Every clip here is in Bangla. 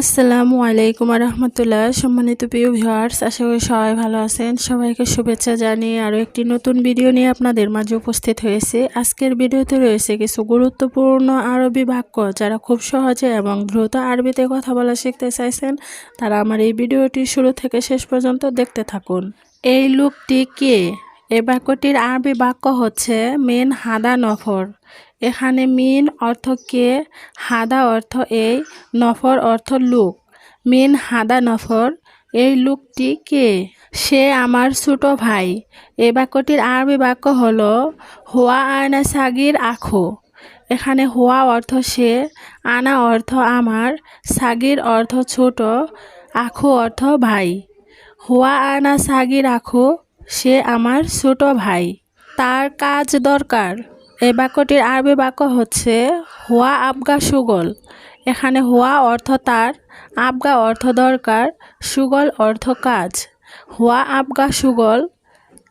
আসসালামু আলাইকুম রহমতুল্লাহ সম্মানিত প্রিয় ভিউয়ার্স, আশা করি সবাই ভালো আছেন। সবাইকে শুভেচ্ছা জানিয়ে আরও একটি নতুন ভিডিও নিয়ে আপনাদের মাঝে উপস্থিত হয়েছে। আজকের ভিডিওতে রয়েছে কিছু গুরুত্বপূর্ণ আরবি বাক্য যারা খুব সহজে এবং দ্রুত আরবিতে কথা বলা শিখতে চাইছেন। তারা আমার এই ভিডিওটি শুরু থেকে শেষ পর্যন্ত দেখতে থাকুন। এই লোকটি কে? এই বাক্যটির আরবি বাক্য হচ্ছে, মেন হাদা নফর। এখানে মিন অর্থ কে? হাদা অর্থ এই, নফর অর্থ লোক। মিন হাদা নফর, এই লোকটি কে? সে আমার ছোট ভাই। এই বাক্যটির আরবি বাক্য হলো, হোয়া আয়না সাগির আখো। এখানে হোয়া অর্থ সে, আনা অর্থ আমার, সাগির অর্থ ছোট, আখো অর্থ ভাই। হোয়া আনা সাগির আখো, সে আমার ছোট ভাই। তার কাজ দরকার। এই বাক্যটির আরবি বাক্য হচ্ছে, হুয়া আবগা সুগল। এখানে হুয়া অর্থ তার, আবগা অর্থ দরকার, সুগল অর্থ কাজ। হুয়া আবগা সুগল,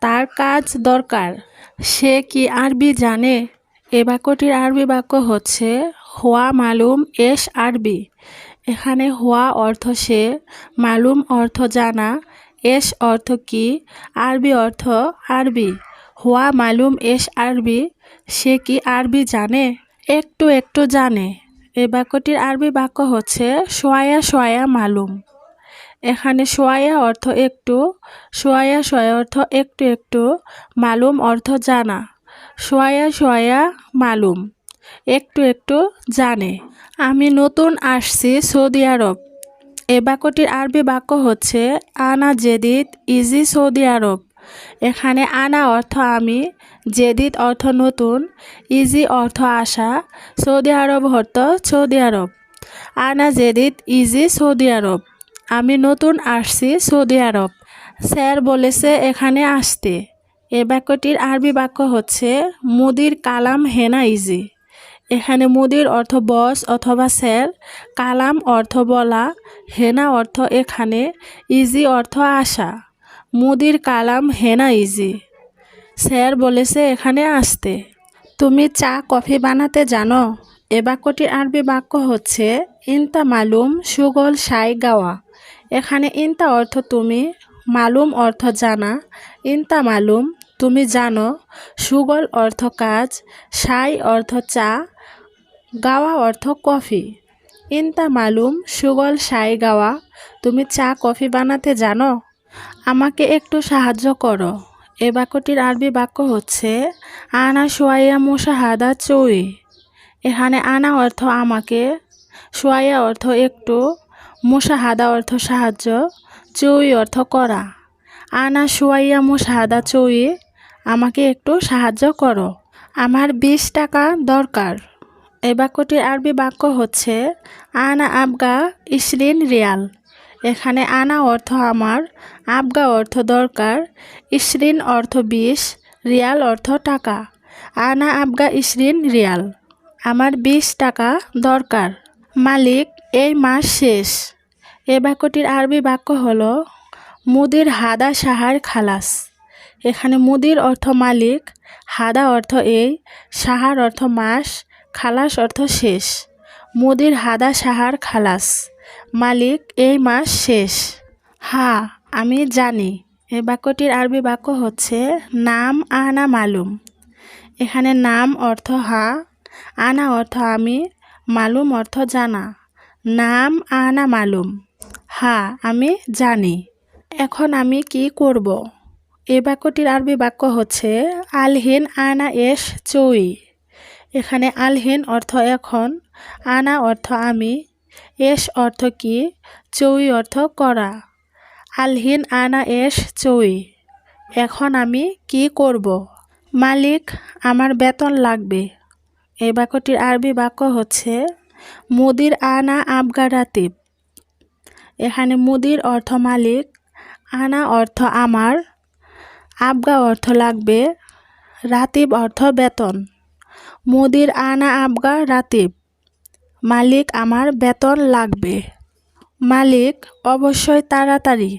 তার কাজ দরকার। সে কি আরবি জানে? এ বাক্যটির আরবি বাক্য হচ্ছে, হুয়া মালুম এস আরবি। এখানে হুয়া অর্থ সে, মালুম অর্থ জানা। এস অর্থ কি? আরবি অর্থ আরবি। হুয়া মালুম এস আরবি? সে কি আরবি জানে? একটু একটু জানে। এই বাক্যটির আরবি বাক্য হচ্ছে সোয়া সোয়া মালুম। এখানে সোয়া অর্থ একটু সোয়া সোয়া অর্থ একটু একটু, মালুম অর্থ জানা। সোয়া সোয়া মালুম। একটু একটু জানে। আমি নতুন আসছি সৌদি আরব। এ বাক্যটির আরবি বাক্য হচ্ছে, আনা জেদিদ ইজি সৌদি আরব। এখানে আনা অর্থ আমি জেদিদ অর্থ নতুন, ইজি অর্থ আসা সৌদি আরব অর্থ সৌদি আরব। আনা জেদিদ ইজি, সৌদি আরব। আমি নতুন আসছি সৌদি আরব। স্যার বলেছে এখানে আসতে। এ বাক্যটির আরবি বাক্য হচ্ছে, মুদির কালাম হেনা ইজি। এখানে মুদির অর্থ বস অথবা স্যার, কালাম অর্থ বলা, হেনা অর্থ এখানে, ইজি অর্থ আসা মুদির কালাম হেনা ইজি। স্যার বলেছে এখানে আসতে। তুমি চা, কফি বানাতে জানো? এ আরবি বাক্য হচ্ছে, ইনতা মালুম সুগল সাই গাওয়া। এখানে ইনতা অর্থ তুমি, মালুম অর্থ জানা। ইনতা মালুম, তুমি জানো, সুগল অর্থ কাজ, সাই অর্থ চা, গাওয়া অর্থ কফি। ইনতা মালুম, সুগল সাই গাওয়া। তুমি চা, কফি বানাতে জানো? আমাকে একটু সাহায্য করো। এ বাক্যটির আরবি বাক্য হচ্ছে, আনা সোয়াইয়া মুসাহাদা চই। এখানে আনা অর্থ আমাকে সোয়াইয়া অর্থ একটু মুসাহাদা অর্থ সাহায্য, চই অর্থ করা। আনা সোয়াইয়া মুসাহাদা চই, আমাকে একটু সাহায্য করো। আমার বিশ টাকা দরকার। এই বাক্যটির আরবি বাক্য হচ্ছে, আনা আবগা ইসরিন রিয়াল। এখানে আনা অর্থ আমার, আবগা অর্থ দরকার, ইসরিন অর্থ বিশ, রিয়াল অর্থ টাকা। আনা আবগা ইসরিন রিয়াল। আমার বিশ টাকা দরকার। মালিক, এই মাস শেষ। এ বাক্যটির আরবি বাক্য হল, মুদির হাদা সাহার খালাস। এখানে মুদির অর্থ মালিক, হাদা অর্থ এই, সাহার অর্থ মাস, খালাস অর্থ শেষ। মুদির হাদা সাহার খালাস। মালিক, এই মাস শেষ। হা, আমি জানি। এই বাক্যটির আরবি বাক্য হচ্ছে, নাম আনা মালুম। এখানে নাম অর্থ হা, আনা অর্থ আমি, মালুম অর্থ জানা। নাম আনা মালুম। হা, আমি জানি। এখন আমি কি করব? এই বাক্যটির আরবি বাক্য হচ্ছে, আলহিন আনা এস চই। এখানে আলহিন অর্থ এখন, আনা অর্থ আমি এস অর্থ কি? চৌই অর্থ করা। আলহিন আনা এস চৌই। এখন আমি কি করব? মালিক, আমার বেতন লাগবে। এই বাক্যটির আরবি বাক্য হচ্ছে, মুদির আনা আবগা রাতিব। এখানে মুদির অর্থ মালিক, আনা অর্থ আমার, আবগা অর্থ লাগবে, রাতিব অর্থ বেতন। মুদির আনা আবগা রাতিব। মালিক আমার বেতন লাগবে। মালিক, অবশ্যই তাড়াতাড়ি।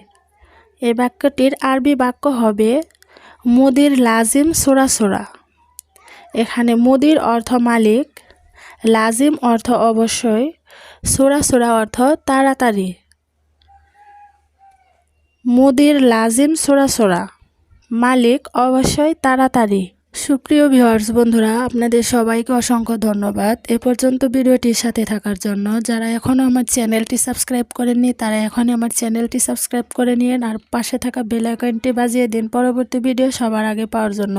এই বাক্যটির আরবি বাক্য হবে, মুদির লাজিম সোরা সোরা। এখানে মুদির অর্থ মালিক, লাজিম অর্থ অবশ্যই, সোরা সোরা অর্থ তাড়াতাড়ি। মুদির লাজিম সোরা সোরা। মালিক, অবশ্যই তাড়াতাড়ি। সুপ্রিয় ভিউয়ার্স, বন্ধুরা, আপনাদের সবাইকে অসংখ্য ধন্যবাদ। এ পর্যন্ত ভিডিওটির সাথে থাকার জন্য যারা এখনও আমার চ্যানেলটি সাবস্ক্রাইব করেননি, তারা এখনই আমার চ্যানেলটি সাবস্ক্রাইব করে নিন আর পাশে থাকা বেল আইকনটি বাজিয়ে দিন। পরবর্তী ভিডিও সবার আগে পাওয়ার জন্য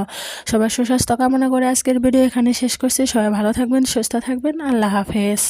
সবার সুস্বাস্থ্য কামনা করে আজকের ভিডিও এখানে শেষ করছি। সবাই ভালো থাকবেন, সুস্থ থাকবেন। আল্লাহ হাফেজ।